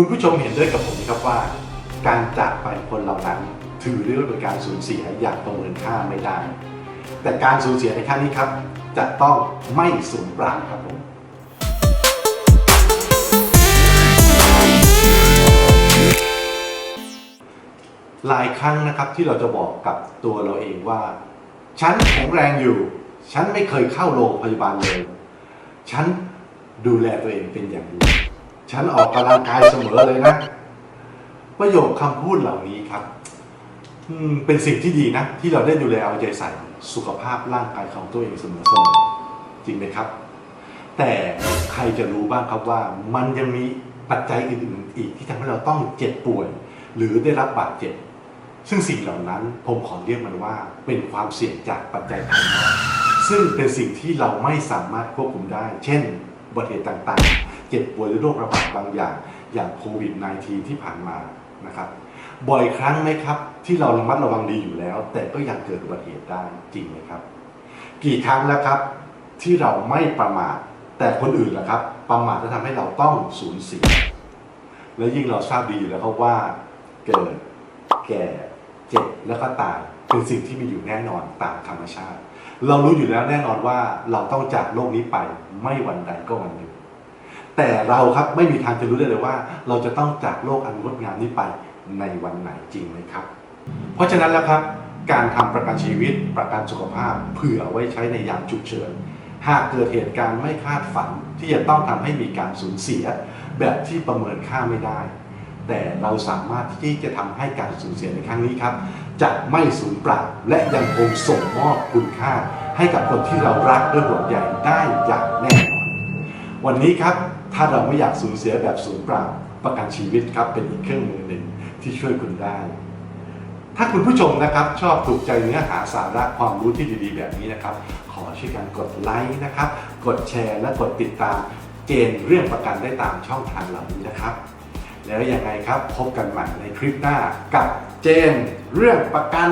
คุณผู้ชมเห็นด้วยกับผมไหมครับว่า การจากไปคนเหล่านั้น ถือได้ว่าเป็นการสูญเสียอย่างประเมินค่าไม่ได้ แต่การสูญเสียในครั้งนี้ครับ จะต้องไม่สูญเปล่าครับผมหลายครั้งนะครับที่เราจะบอกกับตัวเราเองว่า ฉันแข็งแรงอยู่ ฉันไม่เคยเข้าโรงพยาบาลเลย ฉันดูแลตัวเองเป็นอย่างดี ฉันออกกำลังกายเสมอเลยนะ ประโยคคำพูดเหล่านี้ครับอืมเป็นสิ่งที่ดีนะ ที่เราได้ดูแลเอาใจใส่สุขภาพร่างกายของตัวเองเสมอๆจริงไหมครับ แต่ใครจะรู้บ้างครับว่ามันยังมีปัจจัยอื่นๆอีกที่ทำให้เราต้องเจ็บป่วย หรือได้รับบาดเจ็บ ซึ่งสิ่งเหล่านั้นผมขอเรียกมันว่า เป็นความเสี่ยงจากปัจจัยภายนอกซึ่งเป็นสิ่งที่เราไม่สามารถควบคุมได้ เช่นอุบัติเหตุต่างๆ เจ็บป่วยหรือโรคระบาดบางอย่าง อย่างโควิด -19 ที่ผ่านมานะครับบ่อยครั้งไหมครับ ที่เราระมัดระวังดีอยู่แล้ว แต่ก็ยังเกิดอุบัติเหตุได้จริงไหมครับ กี่ครั้งแล้วครับ ที่เราไม่ประมาทแต่คนอื่นล่ะครับ ประมาทจะทำให้เราต้องสูญเสียและยิ่งเราทราบดีอยู่แล้วครับว่าเกิดแก่เจ็บแล้วก็ตายเป็นสิ่งที่มีอยู่แน่นอนตามธรรมชาติ เรารู้อยู่แล้วแน่นอนว่าเราต้องจากโลกนี้ไปไม่วันใดก็วันหนึ่ง แต่เราครับไม่มีทางจะรู้ได้เลยว่า เราจะต้องจากโลกอันงดงามนี้ไปในวันไหนจริงไหมครับ เพราะฉะนั้นแล้วครับ การทำประกันชีวิตประกันสุขภาพเผื่อไว้ใช้ในยามฉุกเฉินหากเกิดเหตุการณ์ไม่คาดฝันที่จะต้องทำให้มีการสูญเสีย แบบที่ประเมินค่าไม่ได้ แต่เราสามารถที่จะทำให้การสูญเสียในครั้งนี้ครับจะไม่สูญเปล่าและยังคงส่งมอบคุณค่า ให้กับคนที่เรารักด้วยห่วงใยได้อย่างแน่นอนวันนี้ครับ ถ้าเราไม่อยากสูญเสียแบบสูญเปล่าประกันชีวิตครับเป็นอีกเครื่องมือหนึ่งที่ช่วยคุณได้ ถ้าคุณผู้ชมนะครับ ชอบถูกใจเนื้อหาสาระความรู้ที่ดีๆ แบบนี้นะครับ ขอช่วยกันกดไลค์นะครับ กดแชร์และกดติดตามเจนเรื่องประกันได้ตามช่องทางเหล่านี้นะครับ แล้วยังไงครับพบกันใหม่ในคลิปหน้ากับเจนเรื่องประกัน